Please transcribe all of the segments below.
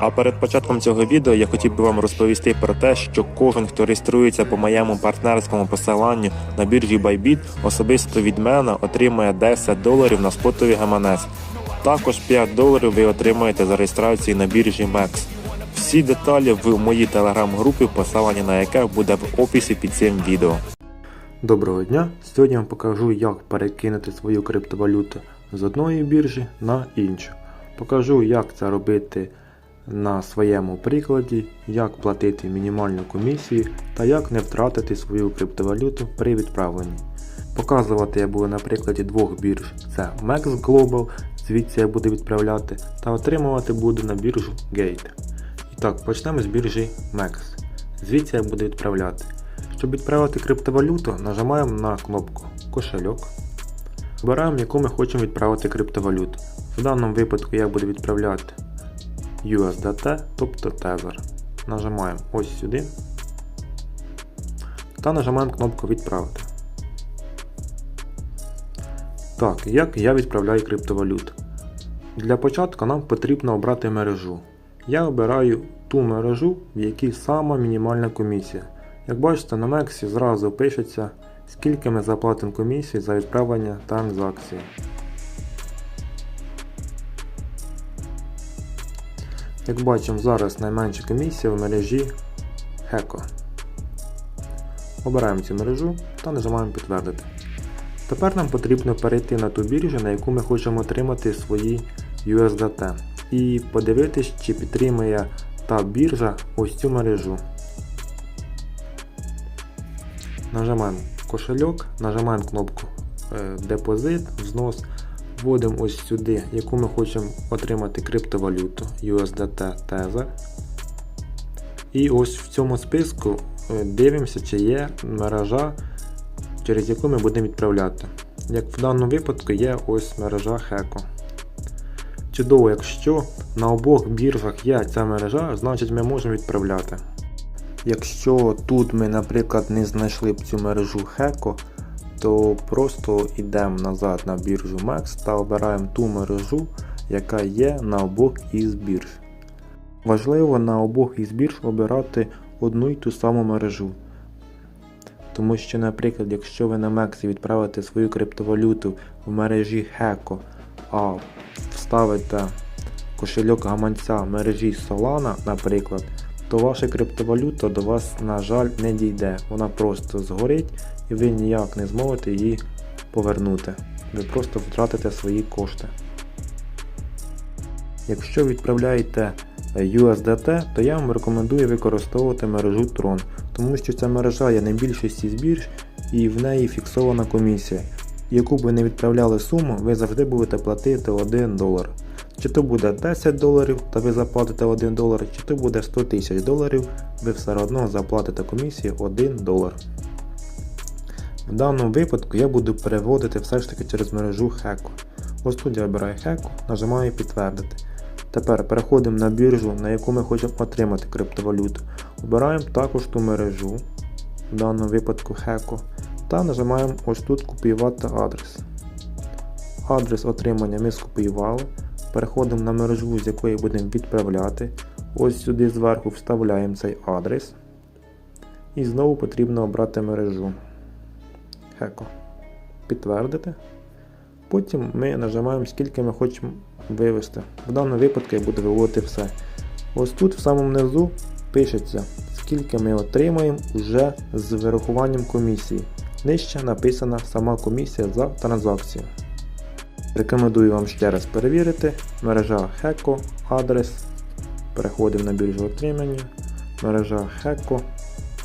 А перед початком цього відео я хотів би вам розповісти про те, що кожен, хто реєструється по моєму партнерському посиланню на біржі Bybit, особисто від мене отримає 10 доларів на спотовий гаманець. Також 5 доларів ви отримаєте за реєстрацію на біржі MEX. Всі деталі в моїй телеграм-групі, посилання на яке буде в описі під цим відео. Доброго дня! Сьогодні я вам покажу, як перекинути свою криптовалюту з одної біржі на іншу. Покажу, як це робити на своєму прикладі, як платити мінімальну комісію та як не втратити свою криптовалюту при відправленні. Показувати я буду на прикладі двох бірж: це Max Global, звідси я буду відправляти, та отримувати буду на біржу Gate. І так, почнемо з біржі Max. Звідси я буду відправляти. Щоб відправити криптовалюту, нажимаємо на кнопку Кошельок. Обираємо, яку ми хочемо відправити криптовалюту. В даному випадку я буду відправляти USDT, тобто Tether. Нажимаємо ось сюди та нажимаємо кнопку Відправити. Так, як я відправляю криптовалюту? Для початку нам потрібно обрати мережу. Я обираю ту мережу, в якій сама мінімальна комісія. Як бачите, на Мексі зразу пишеться, скільки ми заплатимо комісії за відправлення транзакції. Як бачимо, зараз найменша комісія в мережі HECO. Обираємо цю мережу та нажимаємо підтвердити. Тепер нам потрібно перейти на ту біржу, на яку ми хочемо отримати свої USDT. І подивитись, чи підтримує та біржа ось цю мережу. Нажимаємо кошельок, нажимаємо кнопку е, Депозит, взнос, вводимо ось сюди, яку ми хочемо отримати криптовалюту USDT Tether. І ось в цьому списку е, дивимося, чи є мережа, через яку ми будемо відправляти. Як в даному випадку є ось мережа HECO. Чудово, якщо на обох біржах є ця мережа, значить ми можемо відправляти. Якщо тут ми, наприклад, не знайшли б цю мережу HECO, то просто йдемо назад на біржу MEX та обираємо ту мережу, яка є на обох із бірж. Важливо на обох із бірж обирати одну й ту саму мережу. Тому що, наприклад, якщо ви на Мексі відправите свою криптовалюту в мережі HECO, а вставите кошельок гаманця в мережі Solana, наприклад, то ваша криптовалюта до вас, на жаль, не дійде. Вона просто згорить і ви ніяк не зможете її повернути. Ви просто втратите свої кошти. Якщо відправляєте USDT, то я вам рекомендую використовувати мережу Tron, тому що ця мережа є на більшості збірж і в неї фіксована комісія. Яку б ви не відправляли суму, ви завжди будете платити 1 долар. Чи то буде 10 доларів, та ви заплатите 1 долар, чи то буде 100 тисяч доларів, ви все одно заплатите комісію 1 долар. В даному випадку я буду переводити все ж таки через мережу HECO. Ось тут я обираю HECO, нажимаю підтвердити. Тепер переходимо на біржу, на яку ми хочемо отримати криптовалюту. Обираємо також ту мережу, в даному випадку HECO, та нажимаємо ось тут копіювати адрес. Адрес отримання ми скопіювали. Переходимо на мережу, з якої будемо відправляти. Ось сюди зверху вставляємо цей адрес. І знову потрібно обрати мережу. Хеко. Підтвердити. Потім ми нажимаємо, скільки ми хочемо вивести. В даному випадку я буду виводити все. Ось тут в самому низу пишеться, скільки ми отримаємо вже з вирахуванням комісії. Нижче написана сама комісія за транзакцію. Рекомендую вам ще раз перевірити. Мережа HECO, адрес. Переходимо на біржу отримання. Мережа HECO,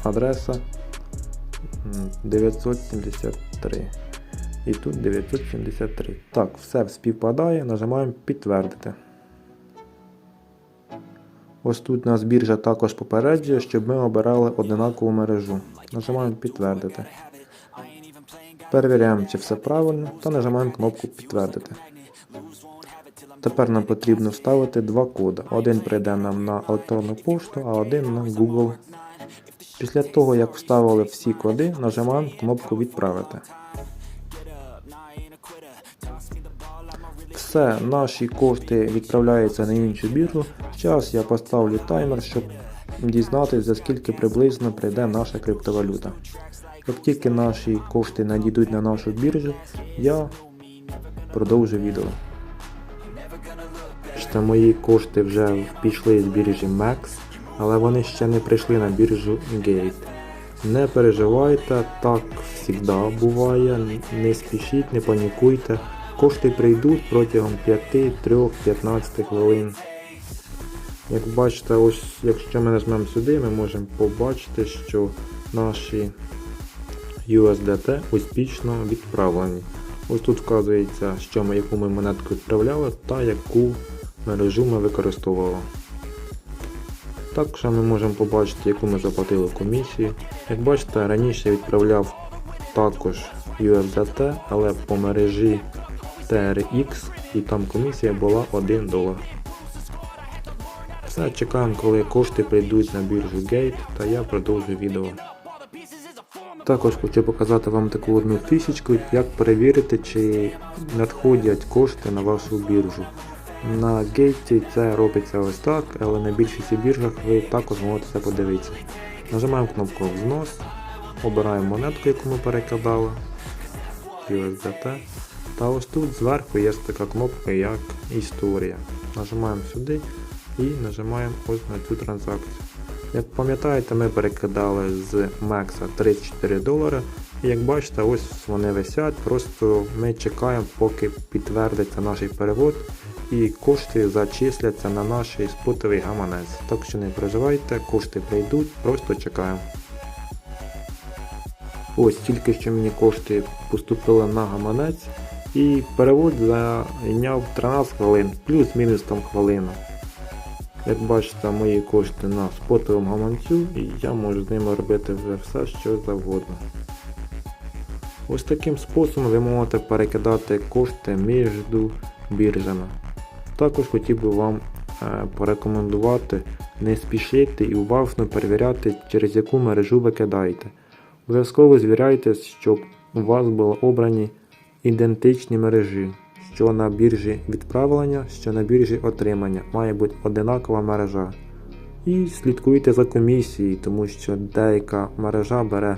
адреса 973. І тут 973. Так, все співпадає, нажимаємо підтвердити. Ось тут нас біржа також попереджує, щоб ми обирали одинакову мережу. Нажимаємо підтвердити. Перевіряємо, чи все правильно, та нажимаємо кнопку підтвердити. Тепер нам потрібно вставити два коди. Один прийде нам на електронну пошту, а один на Google. Після того, як вставили всі коди, нажимаємо кнопку Відправити. Все, наші кошти відправляються на іншу біржу. Зараз я поставлю таймер, щоб дізнатися, за скільки приблизно прийде наша криптовалюта. Як тільки наші кошти надійдуть на нашу біржу, я продовжу відео. Що мої кошти вже пішли з біржі MEX, але вони ще не прийшли на біржу Gate. Не переживайте, так завжди буває, не спішіть, не панікуйте. Кошти прийдуть протягом 5-3-15 хвилин. Як бачите, ось якщо ми нажмемо сюди, ми можемо побачити, що наші USDT успішно відправлені. Ось тут вказується, що ми яку ми монетку відправляли та яку мережу ми використовували. Також ми можемо побачити, яку ми заплатили комісію. Як бачите, раніше я відправляв також USDT, але по мережі TRX і там комісія була 1 долар. Все, чекаємо, коли кошти прийдуть на біржу Gate, та я продовжу відео. Також хочу показати вам таку одну фішечку, як перевірити, чи надходять кошти на вашу біржу. На гейті це робиться ось так, але на більшості біржах ви також можете це подивитися. Нажимаємо кнопку Взнос, обираємо монетку, яку ми перекладали, USDT. Та ось тут зверху є така кнопка як Історія. Нажимаємо сюди і нажимаємо ось на цю транзакцію. Як пам'ятаєте, ми перекидали з Мекса 34 долари. І як бачите, ось вони висять, просто ми чекаємо, поки підтвердиться наш перевод і кошти зачисляться на наш спотовий гаманець. Так що не переживайте, кошти прийдуть, просто чекаємо. Ось тільки що мені кошти поступили на гаманець і перевод зайняв 13 хвилин, плюс-мінус там хвилина. Як бачите, мої кошти на спотовому гаманцю і я можу з ними робити вже все, що завгодно. Ось таким способом ви можете перекидати кошти між біржами. Також хотів би вам е, порекомендувати не спішити і уважно перевіряти, через яку мережу ви кидаєте. Обов'язково звіряйтесь, щоб у вас були обрані ідентичні мережі, що на біржі відправлення, що на біржі отримання. Має бути одинакова мережа. І слідкуйте за комісією, тому що деяка мережа бере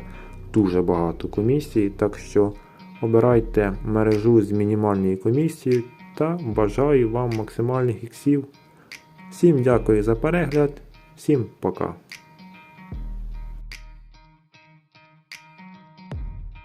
дуже багато комісій, так що обирайте мережу з мінімальною комісією та бажаю вам максимальних іксів. Всім дякую за перегляд, всім пока.